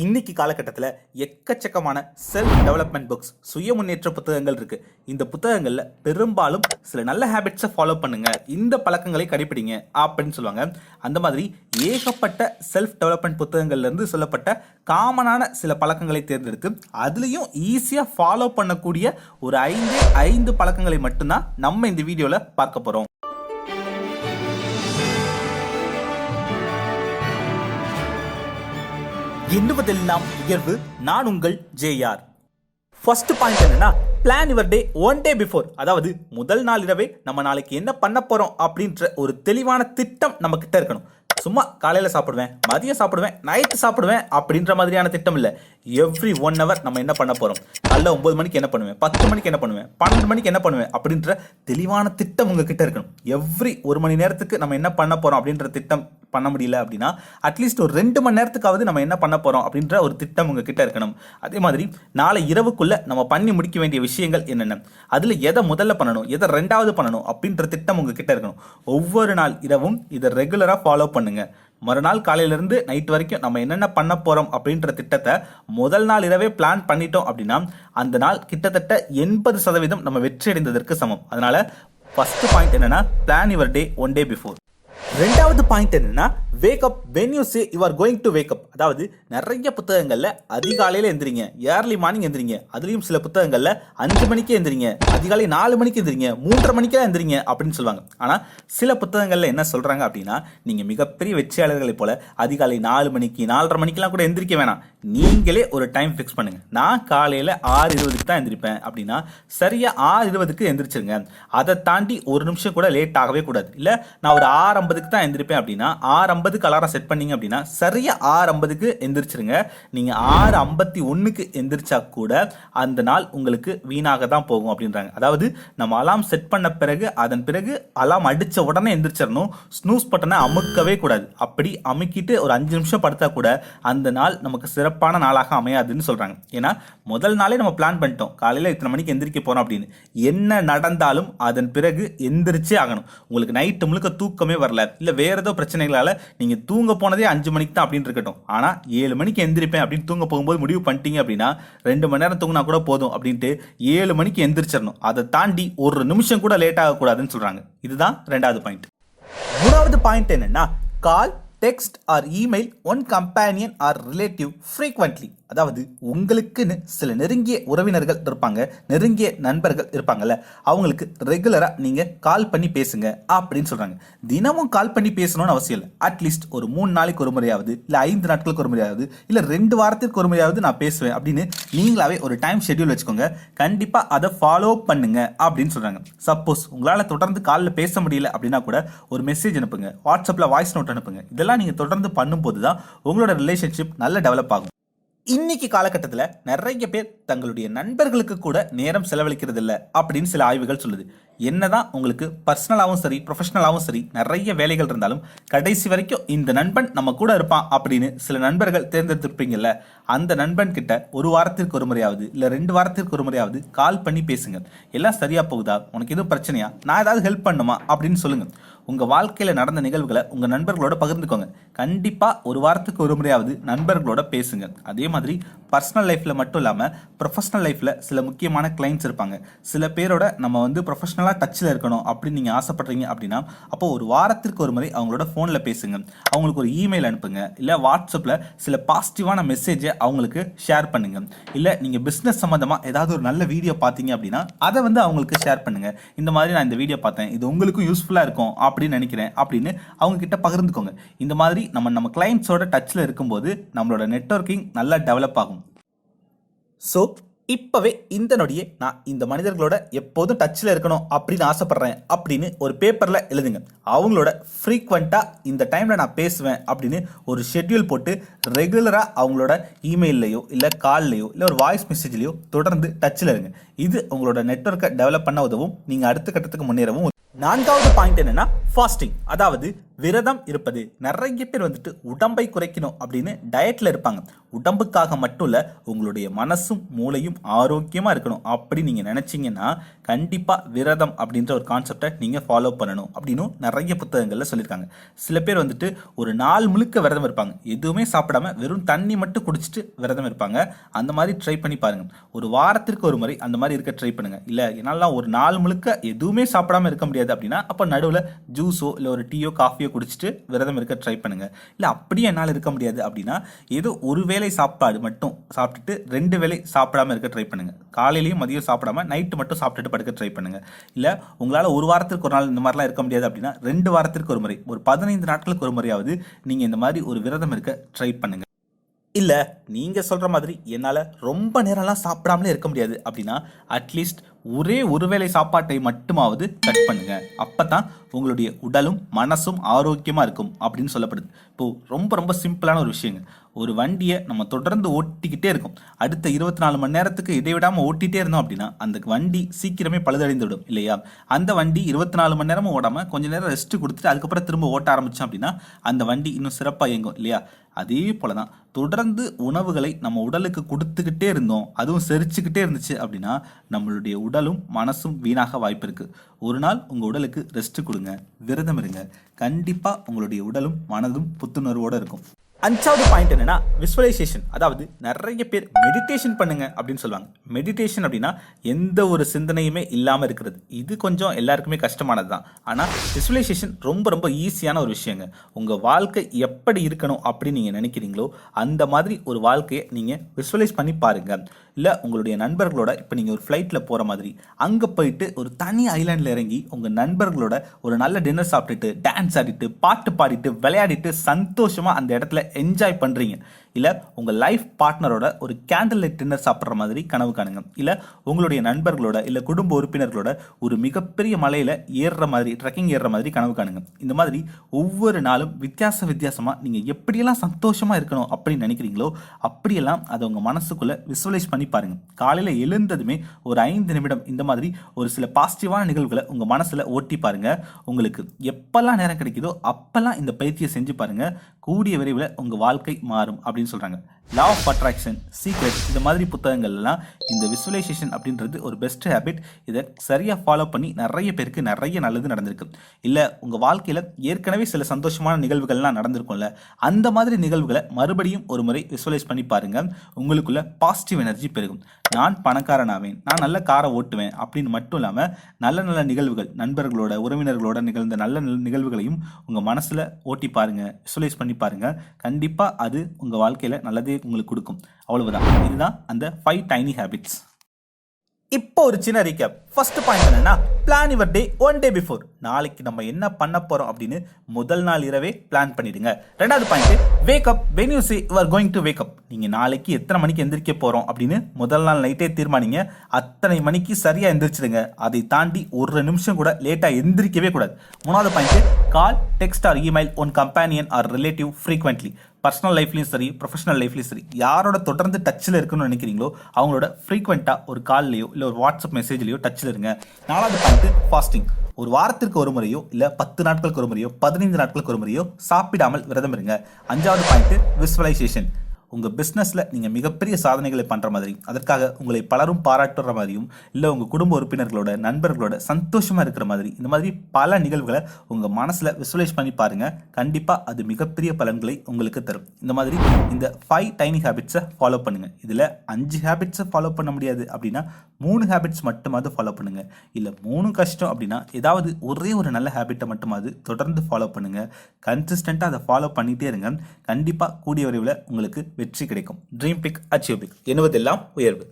இன்னைக்கு காலகட்டத்தில் எக்கச்சக்கமான செல்ஃப் டெவலப்மெண்ட் புக்ஸ் சுய முன்னேற்ற புத்தகங்கள் இருக்கு. இந்த புத்தகங்களில் பெரும்பாலும் சில நல்ல ஹேபிட்ஸை ஃபாலோ பண்ணுங்க. இந்த பழக்கங்களை கடைபிடிங்க அப்படின்னு சொல்லுவாங்க. அந்த மாதிரி ஏகப்பட்ட செல்ஃப் டெவலப்மெண்ட் புத்தகங்கள்லேருந்து சொல்லப்பட்ட காமனான சில பழக்கங்களை தேர்ந்தெடுத்து அதுலேயும் ஈஸியாக ஃபாலோ பண்ணக்கூடிய ஒரு ஐந்து ஐந்து பழக்கங்களை மட்டும்தான் நம்ம இந்த வீடியோவில் பார்க்க போகிறோம் எண்ணுவதெல்லாம் உயர்வு. நான் உங்கள் ஜேஆர் ஃபர்ஸ்ட் பாயிண்ட் என்னன்னா plan your day one day before அதாவது முதல் நாள் இரவே நம்ம நாளைக்கு என்ன பண்ண போறோம் அப்படின்ற ஒரு தெளிவான திட்டம் நம்ம கிட்ட இருக்கணும். சும்மா காலையில் சாப்பிடுவேன் மதியம் சாப்பிடுவேன் நைட்டு சாப்பிடுவேன் அப்படின்ற மாதிரியான திட்டம் இல்லை. எவ்ரி ஒன் ஹவர் நம்ம என்ன பண்ண போகிறோம் காலைல ஒம்பது மணிக்கு என்ன பண்ணுவேன்? பத்து மணிக்கு என்ன பண்ணுவேன்? பன்னெண்டு மணிக்கு என்ன பண்ணுவேன்? அப்படின்ற தெளிவான திட்டம் உங்ககிட்ட இருக்கணும். எவ்ரி ஒரு மணி நேரத்துக்கு நம்ம என்ன பண்ண போகிறோம் அப்படின்ற திட்டம் பண்ண முடியல அப்படின்னா அட்லீஸ்ட் ஒரு ரெண்டு மணி நேரத்துக்காவது நம்ம என்ன பண்ண போகிறோம் அப்படின்ற ஒரு திட்டம் உங்ககிட்ட இருக்கணும். அதே மாதிரி நாளை இரவுக்குள்ளே நம்ம பண்ணி முடிக்க வேண்டிய விஷயங்கள் என்னென்ன? அதில் எதை முதல்ல பண்ணணும்? எதை ரெண்டாவது பண்ணணும்? அப்படின்ற திட்டம் உங்ககிட்ட இருக்கணும். ஒவ்வொரு நாள் இரவும் இதை ரெகுலராக ஃபாலோ பண்ணுங்கள் மறுநாள் காலையிலேருந்து நைட் வரைக்கும் நம்ம என்னென்ன பண்ண போகிறோம் அப்படின்ற திட்டத்தை முதல் நாள் இரவே பிளான் பண்ணிட்டோம் அப்படின்னா அந்த நாள் கிட்டத்தட்ட எண்பது சதவீதம் நம்ம வெற்றி அடைந்ததற்கு சமம். அதனால ஃபஸ்ட்டு பாயிண்ட் என்னென்னா plan your day one day before ரெண்டாவது பாயிண்ட் என்னென்னா wake up when you say you are going to wake up அதாவது நிறைய புத்தகங்களில் அதிகாலையில் எந்திரிங்க. ஏர்லி மார்னிங் எந்திரிங்க. அதுலேயும் சில புத்தகங்களில் அஞ்சு மணிக்கே எந்திரிங்க. அதிகாலை நாலு மணிக்கு எந்திரிங்க. மூன்றரை மணிக்கெல்லாம் எந்திரிங்க அப்படின்னு சொல்லுவாங்க. ஆனால் சில புத்தகங்களில் என்ன சொல்கிறாங்க அப்படின்னா நீங்கள் மிகப்பெரிய வெற்றியாளர்களைப் போல அதிகாலை நாலு மணிக்கு நாலரை மணிக்கெல்லாம் கூட எந்திரிக்க வேணாம். நீங்களே ஒரு டைம் ஃபிக்ஸ் பண்ணுங்கள் நான் காலையில் ஆறு இருபதுக்கு தான் எந்திரிப்பேன். அப்படின்னா சரியாக ஆறு இருபதுக்கு எந்திரிச்சிருங்க. அதை தாண்டி ஒரு நிமிஷம் கூட லேட் ஆகவே கூடாது. இல்லை நான் ஒரு ஆறு ஐம்பதுக்கு தான் எந்திரிப்பேன் அப்படின்னா ஆறு ஐம்பதுக்கு அலாரம் செட் பண்ணீங்க அப்படின்னா சரியா ஆறு ஐம்பதுக்கு எந்திரிச்சிருங்க. நீங்கள் ஆறு ஐம்பத்தி ஒன்றுக்கு எந்திரிச்சா கூட அந்த நாள் உங்களுக்கு வீணாக தான் போகும் அப்படின்றாங்க. அதாவது நம்ம அலாம் செட் பண்ண பிறகு அதன் பிறகு அலாம் அடித்த உடனே எந்திரிச்சிடணும் ஸ்னூஸ் பட்டனை அமுக்கவே கூடாது. அப்படி அமுக்கிட்டு ஒரு அஞ்சு நிமிஷம் படுத்தா கூட அந்த நாள் நமக்கு சிறப்பான நாளாக அமையாதுன்னு சொல்கிறாங்க ஏன்னா முதல் நாளே நம்ம பிளான் பண்ணிட்டோம். காலையில் இத்தனை மணிக்கு எந்திரிக்க போகிறோம் அப்படின்னு. என்ன நடந்தாலும் அதன் பிறகு எந்திரிச்சே ஆகணும். உங்களுக்கு நைட்டு முழுக்க தூக்கமே வரல. இல்லை வேறு ஏதோ பிரச்சனைகளால் நீங்கள் தூங்க போனதே அஞ்சு மணிக்கு தான் அப்படின்னு இருக்கட்டும். ஆனால் ஏழு மணிக்கு எந்திரிப்பேன் அப்படின்னு தூங்க போகும்போது முடிவு பண்ணிட்டீங்க அப்படின்னா ரெண்டு மணி நேரம் தூங்கினா கூட போதும் அப்படின்ட்டு ஏழு மணிக்கு எந்திரிச்சிடணும் அதை தாண்டி ஒரு நிமிஷம் கூட லேட் ஆகக்கூடாதுன்னு சொல்கிறாங்க இதுதான் ரெண்டாவது பாயிண்ட் மூணாவது பாயிண்ட் என்னென்னா call text or email one companion or relative frequently அதாவது உங்களுக்குன்னு சில நெருங்கிய உறவினர்கள் இருப்பாங்க நெருங்கிய நண்பர்கள் இருப்பாங்கல்ல அவங்களுக்கு ரெகுலராக நீங்கள் கால் பண்ணி பேசுங்க அப்படின்னு சொல்கிறாங்க தினமும் கால் பண்ணி பேசணும்னு அவசியம் இல்லை. அட்லீஸ்ட் ஒரு மூணு நாளைக்கு ஒரு முறையாவது இல்லை ஐந்து நாட்களுக்கு ஒரு முறையாவது இல்லை ரெண்டு வாரத்திற்கு ஒரு முறையாவது நான் பேசுவேன் அப்படின்னு நீங்களாவே ஒரு டைம் ஷெட்யூல் வச்சுக்கோங்க. கண்டிப்பாக அதை ஃபாலோ பண்ணுங்க அப்படின்னு சொல்கிறாங்க சப்போஸ் உங்களால் தொடர்ந்து காலில் பேச முடியல அப்படின்னா கூட ஒரு மெசேஜ் அனுப்புங்க. வாட்ஸ்அப்பில் வாய்ஸ் நோட் அனுப்புங்க. இதெல்லாம் நீங்கள் தொடர்ந்து பண்ணும்போது தான் உங்களோட ரிலேஷன்ஷிப் நல்ல டெவலப் ஆகும். இன்னைக்கு காலகட்டத்தில் நிறைய பேர் தங்களுடைய நண்பர்களுக்கு கூட நேரம் செலவழிக்கிறது இல்லை அப்படின்னு சில ஆய்வுகள் சொல்லுது. என்னதான் உங்களுக்கு பர்சனலாகவும் சரி ப்ரொஃபஷனலாகவும் சரி நிறைய வேலைகள் இருந்தாலும் கடைசி வரைக்கும் இந்த நண்பன் நம்ம கூட இருப்பான் அப்படின்னு சில நண்பர்கள் தேர்ந்தெடுத்திருப்பீங்கல்ல அந்த நண்பன் கிட்ட ஒரு வாரத்திற்கு ஒரு முறையாவது இல்லை ரெண்டு வாரத்திற்கு ஒரு முறையாவது கால் பண்ணி பேசுங்க. எல்லாம் சரியா போகுதா? உனக்கு எதுவும் பிரச்சனையா? நான் ஏதாவது ஹெல்ப் பண்ணுமா? அப்படின்னு சொல்லுங்க. உங்கள் வாழ்க்கையில் நடந்த நிகழ்வுகளை உங்கள் நண்பர்களோட பகிர்ந்துக்கோங்க. கண்டிப்பாக ஒரு வாரத்துக்கு ஒரு முறையாவது நண்பர்களோட பேசுங்க. அதே மாதிரி பர்சனல் லைஃப்பில் மட்டும் இல்லாமல் ப்ரொஃபஷனல் லைஃப்பில் சில முக்கியமான கிளைண்ட்ஸ் இருப்பாங்க. சில பேரோட நம்ம வந்து ப்ரொஃபஷனலாக டச்சில் இருக்கணும் அப்படின்னு நீங்கள் ஆசைப்பட்றீங்க அப்படின்னா அப்போ ஒரு வாரத்திற்கு ஒரு முறை அவங்களோட ஃபோனில் பேசுங்க. அவங்களுக்கு ஒரு இமெயில் அனுப்புங்க. இல்லை வாட்ஸ்அப்பில் சில பாசிட்டிவான மெசேஜை அவங்களுக்கு ஷேர் பண்ணுங்க. இல்லை நீங்கள் பிஸ்னஸ் சம்மந்தமாக ஏதாவது ஒரு நல்ல வீடியோ பார்த்தீங்க அப்படின்னா அதை வந்து அவங்களுக்கு ஷேர் பண்ணுங்க. இந்த மாதிரி நான் இந்த வீடியோ பார்த்தேன். இது உங்களுக்கும் யூஸ்ஃபுல்லாக இருக்கும் அப்படின்னு நினைக்கிறேன் அப்படின்னு அவங்க கிட்ட பகிர்ந்துக்கோங்க. இந்த மாதிரி நம்ம நம்ம கிளைண்ட்ஸோட டச்சில் இருக்கும்போது நம்மளோட நெட்வொர்க்கிங் நல்லா டெவலப் ஆகும். ஸோ இப்போவே இந்த நொடியே நான் இந்த மனிதர்களோட எப்போதும் டச்சில் இருக்கணும் அப்படின்னு ஆசைப்பட்றேன் அப்படின்னு ஒரு பேப்பரில் எழுதுங்க. அவங்களோட ஃப்ரீக்வெண்ட்டாக இந்த டைமில் நான் பேசுவேன் அப்படின்னு ஒரு ஷெட்யூல் போட்டு ரெகுலராக அவங்களோட இமெயில்லையோ இல்லை கால்லையோ இல்லை ஒரு வாய்ஸ் மெசேஜ்லையோ தொடர்ந்து டச்சில் இருங்க. இது உங்களோட நெட்வொர்க்கை டெவலப் பண்ண உதவும். நீங்கள் அடுத்த கட்டத்துக்கு முன்னேறவும் நான்காவது பாயிண்ட் என்னன்னா ஃபாஸ்டிங் அதாவது விரதம் இருப்பது நிறைய பேர் வந்துட்டு உடம்பை குறைக்கணும் அப்படின்னு டயட்டில் இருப்பாங்க. உடம்புக்காக மட்டும் இல்லை உங்களுடைய மனசும் மூளையும் ஆரோக்கியமாக இருக்கணும் அப்படி நீங்கள் நினச்சிங்கன்னா கண்டிப்பாக விரதம் அப்படின்ற ஒரு கான்செப்டை நீங்கள் ஃபாலோ பண்ணணும் அப்படின்னு நிறைய புத்தகங்களில் சொல்லியிருக்காங்க சில பேர் வந்துட்டு ஒரு நாள் முழுக்க விரதம் இருப்பாங்க. எதுவுமே சாப்பிடாம வெறும் தண்ணி மட்டும் குடிச்சிட்டு விரதம் இருப்பாங்க. அந்த மாதிரி ட்ரை பண்ணி பாருங்கள் ஒரு வாரத்திற்கு ஒரு முறை அந்த மாதிரி இருக்க ட்ரை பண்ணுங்கள் இல்லை என்னால் ஒரு நாள் முழுக்க எதுவுமே சாப்பிடாம இருக்க முடியாது அப்படின்னா அப்போ நடுவில் ஜூஸோ இல்லை ஒரு டீயோ காஃபியோ குடிச்சிட்டு விரதம் இருக்க ட்ரை பண்ணுங்க. இல்லை அப்படியே என்னால் இருக்க முடியாது அப்படின்னா ஏதோ ஒரு வேளை சாப்பாடு மட்டும் சாப்பிட்டுட்டு ரெண்டு வேளை சாப்பிடாம இருக்க ட்ரை பண்ணுங்க. காலையிலையும் மதியம் சாப்பிடாம நைட்டு மட்டும் சாப்பிட்டுட்டு படுக்க ட்ரை பண்ணுங்க. இல்லை உங்களால் ஒரு வாரத்திற்கு ஒரு நாள் இந்த மாதிரிலாம் இருக்க முடியாது அப்படின்னா ரெண்டு வாரத்திற்கு ஒரு முறை ஒரு பதினைந்து நாட்களுக்கு ஒரு முறையாவது நீங்கள் இந்த மாதிரி ஒரு விரதம் இருக்க ட்ரை பண்ணுங்க. இல்லை நீங்கள் சொல்கிற மாதிரி என்னால் ரொம்ப நேரம்லாம் சாப்பிடாமலே இருக்க முடியாது அப்படின்னா அட்லீஸ்ட் ஒரே ஒரு வேளை சாப்பாட்டை மட்டுமாவது கட் பண்ணுங்க. அப்போ தான் உங்களுடைய உடலும் மனசும் ஆரோக்கியமாக இருக்கும் அப்படின்னு சொல்லப்படுது. இப்போது ரொம்ப ரொம்ப சிம்பிளான ஒரு விஷயங்க. ஒரு வண்டியை நம்ம தொடர்ந்து ஓட்டிக்கிட்டே இருக்கும். அடுத்த இருபத்தி நாலு மணி நேரத்துக்கு இடைவிடாமல் ஓட்டிகிட்டே இருந்தோம் அப்படின்னா அந்த வண்டி சீக்கிரமே பழுதடைந்து விடும் இல்லையா? அந்த வண்டி இருபத்தி நாலு மணி நேரமும் ஓடாமல் கொஞ்ச நேரம் ரெஸ்ட் கொடுத்துட்டு அதுக்கப்புறம் திரும்ப ஓட்ட ஆரம்பித்தோம் அப்படின்னா அந்த வண்டி இன்னும் சிறப்பாக இயங்கும் இல்லையா? அதே போல தான் தொடர்ந்து உணவுகளை நம்ம உடலுக்கு கொடுத்துக்கிட்டே இருந்தோம் அதுவும் செரிச்சுக்கிட்டே இருந்துச்சு அப்படின்னா நம்மளுடைய உடலும் மனசும் வீணாக வாய்ப்பு இருக்குது ஒரு நாள் உங்கள் உடலுக்கு ரெஸ்ட் கொடுங்க விரதம் இருங்க. கண்டிப்பாக உங்களுடைய உடலும் மனதும் புத்துணர்வோடு இருக்கும். அஞ்சாவது பாயிண்ட் என்னன்னா விஸ்வலைசேஷன் அதாவது நிறைய பேர் மெடிடேஷன் பண்ணுங்க அப்படின்னு சொல்லுவாங்க. மெடிடேஷன் அப்படின்னா எந்த ஒரு சிந்தனையுமே இல்லாமல் இருக்கிறது. இது கொஞ்சம் எல்லாருக்குமே கஷ்டமானது தான் ஆனால் விஸ்வலைசேஷன் ரொம்ப ரொம்ப ஈஸியான ஒரு விஷயங்க. உங்கள் வாழ்க்கை எப்படி இருக்கணும் அப்படின்னு நீங்கள் நினைக்கிறீங்களோ அந்த மாதிரி ஒரு வாழ்க்கையை நீங்கள் விஸ்வலைஸ் பண்ணி பாருங்கள் இல்லை உங்களுடைய நண்பர்களோட இப்போ நீங்கள் ஒரு ஃப்ளைட்டில் போகிற மாதிரி அங்கே போயிட்டு ஒரு தனி ஐலாண்டில் இறங்கி உங்கள் நண்பர்களோட ஒரு நல்ல டின்னர் சாப்பிட்டுட்டு டான்ஸ் ஆடிட்டு பாட்டு பாடிட்டு விளையாடிட்டு சந்தோஷமாக அந்த இடத்துல என்ஜாய் பண்ணுறீங்க இல்லை உங்கள் லைஃப் பார்ட்னரோட ஒரு கேண்டில் லைட் டின்னர் சாப்பிட்ற மாதிரி கனவு காணுங்க. இல்லை உங்களுடைய நண்பர்களோட இல்லை குடும்ப உறுப்பினர்களோட ஒரு மிகப்பெரிய மலையில் ஏறுற மாதிரி ட்ரெக்கிங் ஏறுற மாதிரி கனவு காணுங்க. இந்த மாதிரி ஒவ்வொரு நாளும் வித்தியாச வித்தியாசமாக நீங்கள் எப்படியெல்லாம் சந்தோஷமாக இருக்கணும் அப்படின்னு நினைக்கிறீங்களோ அப்படியெல்லாம் அதை உங்கள் மனசுக்குள்ளே விசுவலைஸ் பண்ணி பாருங்கள் காலையில் எழுந்ததுமே ஒரு ஐந்து நிமிடம் இந்த மாதிரி ஒரு சில பாசிட்டிவான நிகழ்வுகளை உங்கள் மனசில் ஓட்டி பாருங்கள் உங்களுக்கு எப்பெல்லாம் நேரம் கிடைக்குதோ அப்போல்லாம் இந்த பயிற்சியை செஞ்சு பாருங்கள் கூடிய விரைவில் உங்கள் வாழ்க்கை மாறும். அப்படின்னு சொல்கிறாங்க லா ஆஃப் அட்ராக்ஷன் சீக்ரெட் இந்த மாதிரி புத்தகங்கள்லாம் இந்த விசுவலைசேஷன் அப்படின்றது ஒரு பெஸ்ட் ஹேபிட் இதை சரியாக ஃபாலோ பண்ணி நிறைய பேருக்கு நிறைய நல்லது நடந்திருக்கு. இல்லை உங்கள் வாழ்க்கையில் ஏற்கனவே சில சந்தோஷமான நிகழ்வுகள்லாம் நடந்திருக்கும்ல அந்த மாதிரி நிகழ்வுகளை மறுபடியும் ஒரு முறை விசுவலைஸ் பண்ணி பாருங்கள் உங்களுக்குள்ள பாசிட்டிவ் எனர்ஜி பெருகும். நான் பணக்காரன் ஆவேன் நான் நல்ல காரை ஓட்டுவேன் அப்படின்னு மட்டும் இல்லாமல் நல்ல நல்ல நிகழ்வுகள் நண்பர்களோட உறவினர்களோட நிகழ்ந்த நல்ல நல்ல நிகழ்வுகளையும் உங்கள் மனசில் ஓட்டி பாருங்கள் விசுவலைஸ் பண்ணி பாருங்கள் கண்டிப்பாக அது உங்கள் வாழ்க்கையில் நல்லதே உங்களுக்கு கொடுக்கும். அவ்வளவுதான். இதுதான் அந்த ஃபைவ் டைனி ஹேபிட்ஸ் இப்போ ஒரு சின்ன ரீகேப் ஃபர்ஸ்ட் பாயிண்ட் என்னன்னா plan your day one day before நாளைக்கு நம்ம என்ன பண்ண போறோம் அப்படின்னு முதல் நாள் இரவே பிளான் பண்ணிடுங்க. ரெண்டாவது point wake up when you see you are going to wake up நாளைக்கு எத்தனை மணிக்கு எந்திரிக்க போகிறோம் அப்படின்னு முதல் நாள் நைட்டே தீர்மானிங்க. அத்தனை மணிக்கு சரியாக எந்திரிச்சிடுங்க. அதை தாண்டி ஒரு நிமிஷம் கூட லேட்டாக எந்திரிக்கவே கூடாது. மூணாவது point call text or email one companion or relative frequently personal லைஃப்லையும் சரி ப்ரொஃபஷனல் லைஃப்லையும் சரி யாரோட தொடர்ந்து டச்சில் இருக்கணும்னு நினைக்கிறீங்களோ அவங்களோட ஃப்ரீக்வெண்ட்டாக ஒரு கால்லையோ இல்லை ஒரு வாட்ஸ்அப் மெசேஜ்லையோ டச்சில் இருங்க. நாலாவது பாயிண்ட்டு ஃபாஸ்டிங் ஒரு வாரத்திற்கு ஒரு முறையோ இல்லை பத்து நாட்களுக்கு ஒரு முறையோ பதினைந்து நாட்களுக்கு ஒரு முறையோ சாப்பிடாமல் விரதம் இருங்க. அஞ்சாவது பாயிண்ட் விஸ்வலைசேஷன் உங்கள் பிஸ்னஸில் நீங்கள் மிகப்பெரிய சாதனைகளை பண்ணுற மாதிரி அதற்காக உங்களை பலரும் பாராட்டுற மாதிரியும் இல்லை உங்கள் குடும்ப உறுப்பினர்களோட நண்பர்களோட சந்தோஷமாக இருக்கிற மாதிரி இந்த மாதிரி பல நிகழ்வுகளை உங்கள் மனசில் விசுவலைஸ் பண்ணி பாருங்கள் கண்டிப்பாக அது மிகப்பெரிய பலன்களை உங்களுக்கு தரும். இந்த மாதிரி இந்த ஃபைவ் டைனி ஹேபிட்ஸை ஃபாலோ பண்ணுங்கள் இதில் அஞ்சு ஹேபிட்ஸை ஃபாலோ பண்ண முடியாது அப்படின்னா மூணு ஹேபிட்ஸ் மட்டுமாவது ஃபாலோ பண்ணுங்கள் இல்லை மூணு கஷ்டம் அப்படின்னா ஏதாவது ஒரே ஒரு நல்ல ஹேபிட்டை மட்டுமாவது தொடர்ந்து ஃபாலோ பண்ணுங்கள் கன்சிஸ்டண்ட்டாக அதை ஃபாலோ பண்ணிகிட்டே இருங்க. கண்டிப்பாக கூடிய விரைவில் உங்களுக்கு வெற்றி கிடைக்கும். ட்ரீம் பிக் அச்சீவ் பிக் என்பதெல்லாம் உயர்வு?